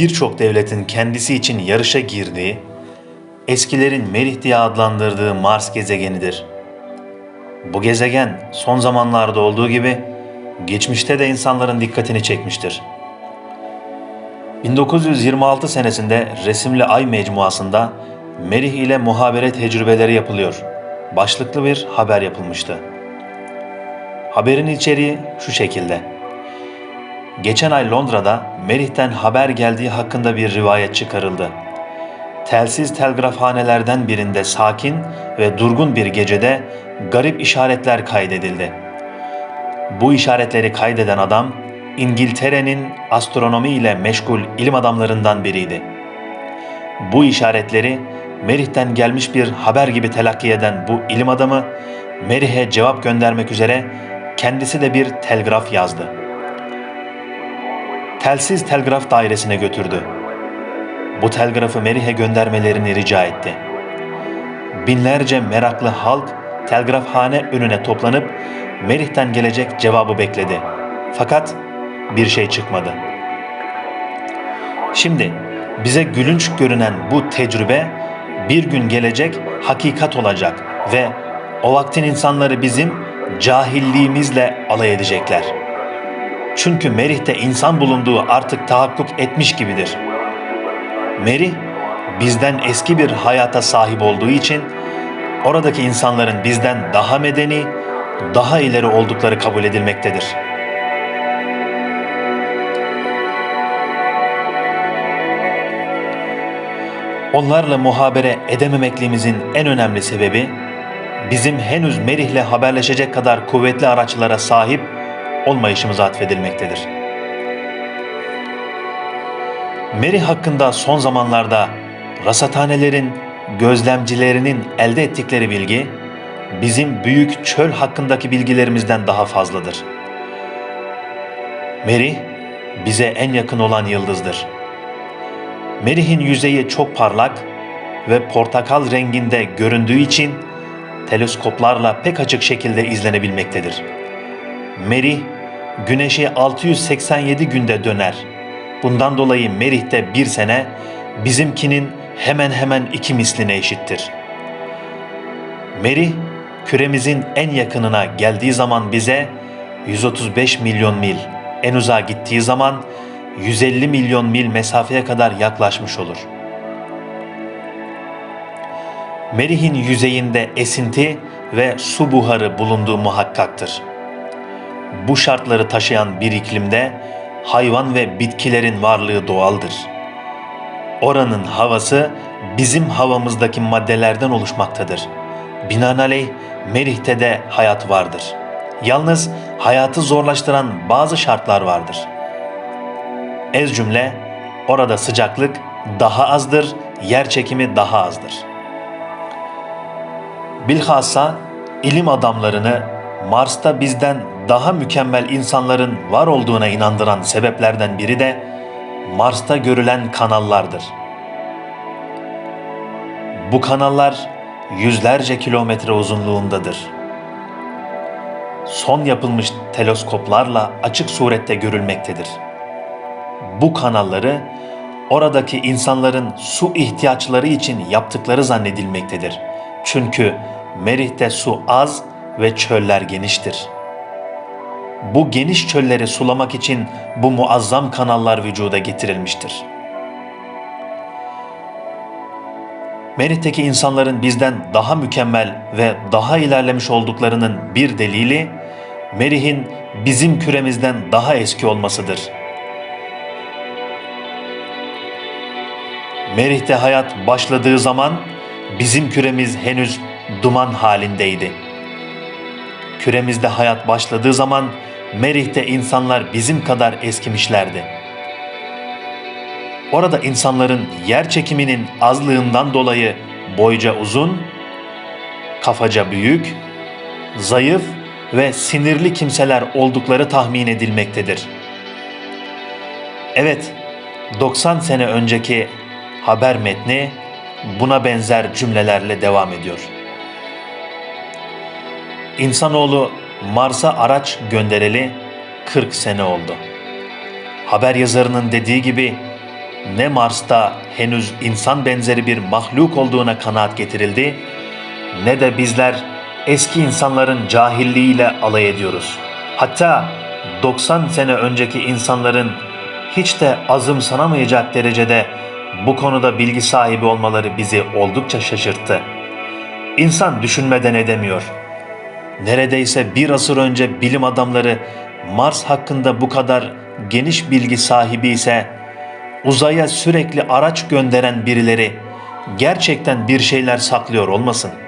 birçok devletin kendisi için yarışa girdiği, eskilerin Merih diye adlandırdığı Mars gezegenidir. Bu gezegen son zamanlarda olduğu gibi geçmişte de insanların dikkatini çekmiştir. 1926 senesinde resimli Ay mecmuasında Merih ile muhabere tecrübeleri yapılıyor. Başlıklı bir haber yapılmıştı. Haberin içeriği şu şekilde. Geçen ay Londra'da Merih'ten haber geldiği hakkında bir rivayet çıkarıldı. Telsiz telgrafhanelerden birinde sakin ve durgun bir gecede garip işaretler kaydedildi. Bu işaretleri kaydeden adam İngiltere'nin astronomi ile meşgul ilim adamlarından biriydi. Bu işaretleri Merih'ten gelmiş bir haber gibi telakki eden bu ilim adamı Merih'e cevap göndermek üzere kendisi de bir telgraf yazdı. Telsiz telgraf dairesine götürdü. Bu telgrafı Merih'e göndermelerini rica etti. Binlerce meraklı halk telgrafhane önüne toplanıp Merih'ten gelecek cevabı bekledi. Fakat bir şey çıkmadı. Şimdi bize gülünç görünen bu tecrübe bir gün gelecek hakikat olacak ve o vaktin insanları bizim cahilliğimizle alay edecekler. Çünkü Merih'te insan bulunduğu artık tahakkuk etmiş gibidir. Merih bizden eski bir hayata sahip olduğu için oradaki insanların bizden daha medeni, daha ileri oldukları kabul edilmektedir. Onlarla muhabere edememekliğimizin en önemli sebebi bizim henüz Merih'le haberleşecek kadar kuvvetli araçlara sahip olmayışımıza atfedilmektedir. Merih hakkında son zamanlarda rasathanelerin, gözlemcilerinin elde ettikleri bilgi bizim büyük çöl hakkındaki bilgilerimizden daha fazladır. Merih bize en yakın olan yıldızdır. Merih'in yüzeyi çok parlak ve portakal renginde göründüğü için teleskoplarla pek açık şekilde izlenebilmektedir. Merih, güneşi 687 günde döner. Bundan dolayı Merih'te bir sene bizimkinin hemen hemen iki misline eşittir. Merih, küremizin en yakınına geldiği zaman bize 135 milyon mil, en uzağa gittiği zaman 150 milyon mil mesafeye kadar yaklaşmış olur. Merih'in yüzeyinde esinti ve su buharı bulunduğu muhakkaktır. Bu şartları taşıyan bir iklimde hayvan ve bitkilerin varlığı doğaldır. Oranın havası bizim havamızdaki maddelerden oluşmaktadır. Binaenaleyh Merih'te de hayat vardır. Yalnız hayatı zorlaştıran bazı şartlar vardır. Ez cümle, orada sıcaklık daha azdır, yer çekimi daha azdır. Bilhassa ilim adamlarını Mars'ta bizden daha mükemmel insanların var olduğuna inandıran sebeplerden biri de Mars'ta görülen kanallardır. Bu kanallar yüzlerce kilometre uzunluğundadır. Son yapılmış teleskoplarla açık surette görülmektedir. Bu kanalları oradaki insanların su ihtiyaçları için yaptıkları zannedilmektedir. Çünkü Merih'te su az ve çöller geniştir. Bu geniş çölleri sulamak için bu muazzam kanallar vücuda getirilmiştir. Merih'teki insanların bizden daha mükemmel ve daha ilerlemiş olduklarının bir delili, Merih'in bizim küremizden daha eski olmasıdır. Merih'te hayat başladığı zaman bizim küremiz henüz duman halindeydi. Küremizde hayat başladığı zaman Merih'te insanlar bizim kadar eskimişlerdi. Orada insanların yer çekiminin azlığından dolayı boyca uzun, kafaca büyük, zayıf ve sinirli kimseler oldukları tahmin edilmektedir. Evet, 90 sene önceki haber metni buna benzer cümlelerle devam ediyor. İnsanoğlu Mars'a araç göndereli 40 sene oldu. Haber yazarının dediği gibi ne Mars'ta henüz insan benzeri bir mahluk olduğuna kanaat getirildi, ne de bizler eski insanların cahilliğiyle alay ediyoruz. Hatta 90 sene önceki insanların hiç de azımsanamayacak derecede bu konuda bilgi sahibi olmaları bizi oldukça şaşırttı. İnsan düşünmeden edemiyor. Neredeyse bir asır önce bilim adamları Mars hakkında bu kadar geniş bilgi sahibi ise uzaya sürekli araç gönderen birileri gerçekten bir şeyler saklıyor olmasın?''